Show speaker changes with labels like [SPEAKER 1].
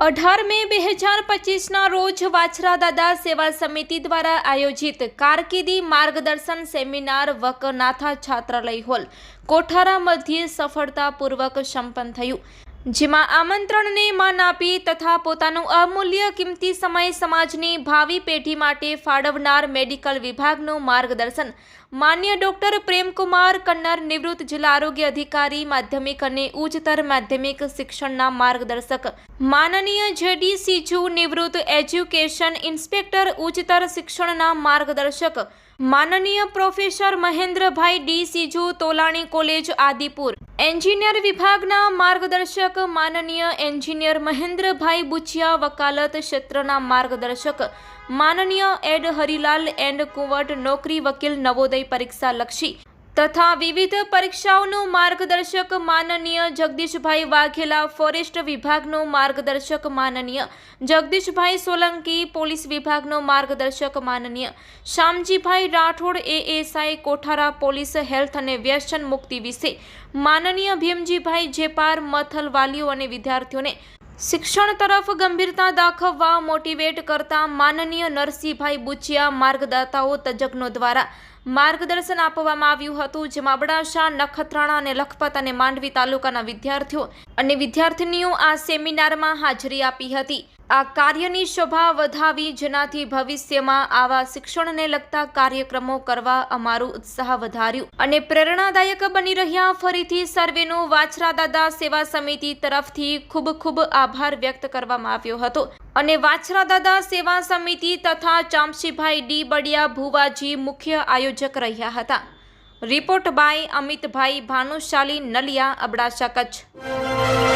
[SPEAKER 1] અઢાર મે બે હજાર પચીસના રોજ વાછરા દાદા સેવા સમિતિ દ્વારા આયોજિત કારકિર્દી માર્ગદર્શન સેમિનાર વકનાથા છાત્રાલય હોલ, કોઠારા મધ્યે સફળતાપૂર્વક સંપન્ન થયું. જેમાં આમંત્રણને માન આપી તથા પોતાનું અમૂલ્ય કિંમતી સમય સમાજની ભાવિ પેઢી માટે ફાળવનાર મેડિકલ વિભાગનું માર્ગદર્શન માન્ય ડોક્ટર પ્રેમકુમાર કન્નર નિવૃત્ત જિલ્લા આરોગ્ય અધિકારી, માધ્યમિક અને ઉચ્ચતર માધ્યમિક શિક્ષણના માર્ગદર્શક. માનનીય જેડી સીજુ નિવૃત્ત એજ્યુકેશન ઇન્સ્પેક્ટર, ઉચ્ચતર શિક્ષણના માર્ગદર્શક. માનનીય પ્રોફેસર મહેન્દ્રભાઈ ડી સીજુ તોલાણી કોલેજ, આદિપુર. એન્જિનિયર વિભાગના માર્ગદર્શક. માનનીય એન્જિનિયર મહેન્દ્રભાઈ બુચિયા, વકાલત ક્ષેત્રના માર્ગદર્શક. માનનીય એડ હરિલાલ એન્ડ કુંવટ, નોકરી વકીલ નવોદય પરીક્ષા લક્ષી તથા વિવિધ પરીક્ષાઓનું માર્ગદર્શક માનનીય જગદીશભાઈ વાઘેલા ફોરેસ્ટ વિભાગનું માર્ગદર્શક માનનીય જગદીશભાઈ સોલંકી, પોલીસ વિભાગનો માર્ગદર્શક માનનીય Shyamjibhai Rathod, ASI Kothara police, health અને વ્યસન મુક્તિ વિશે માનનીય ભીમજીભાઈ જેપાર મથલ વાલીઓ અને વિદ્યાર્થીઓને શિક્ષણ તરફ ગંભીરતા દાખવવા મોટિવેટ કરતા માનનીય નરસિંહભાઈ બુચિયા માર્ગદાતાઓ તજજ્ઞો દ્વારા માર્ગદર્શન આપવામાં આવ્યું હતું, જેમાં અબડાસા, નખત્રાણા અને લખપત અને માંડવી તાલુકાના વિદ્યાર્થીઓ અને વિદ્યાર્થીનીઓ આ સેમિનારમાં હાજરી આપી હતી. આ કાર્યની શોભા વધાવી જેનાથી ભવિષ્યમાં આવા શિક્ષણને લગતા કાર્યક્રમો કરવા અમારું ઉત્સાહ વધાર્યું અને પ્રેરણાદાયક બની રહ્યા ફરીથી સર્વેનો વાછરા દાદા સેવા સમિતિ તરફથી ખૂબ ખૂબ આભાર વ્યક્ત કરવામાં આવ્યો હતો. અને વાછરા દાદા સેવા સમિતિ તથા ચામસીભાઈ ડી બડિયા ભુવાજી મુખ્ય આયોજક રહ્યા હતા. Report by Amitbhai Bhanushali Naliya, Abdasa Kutch.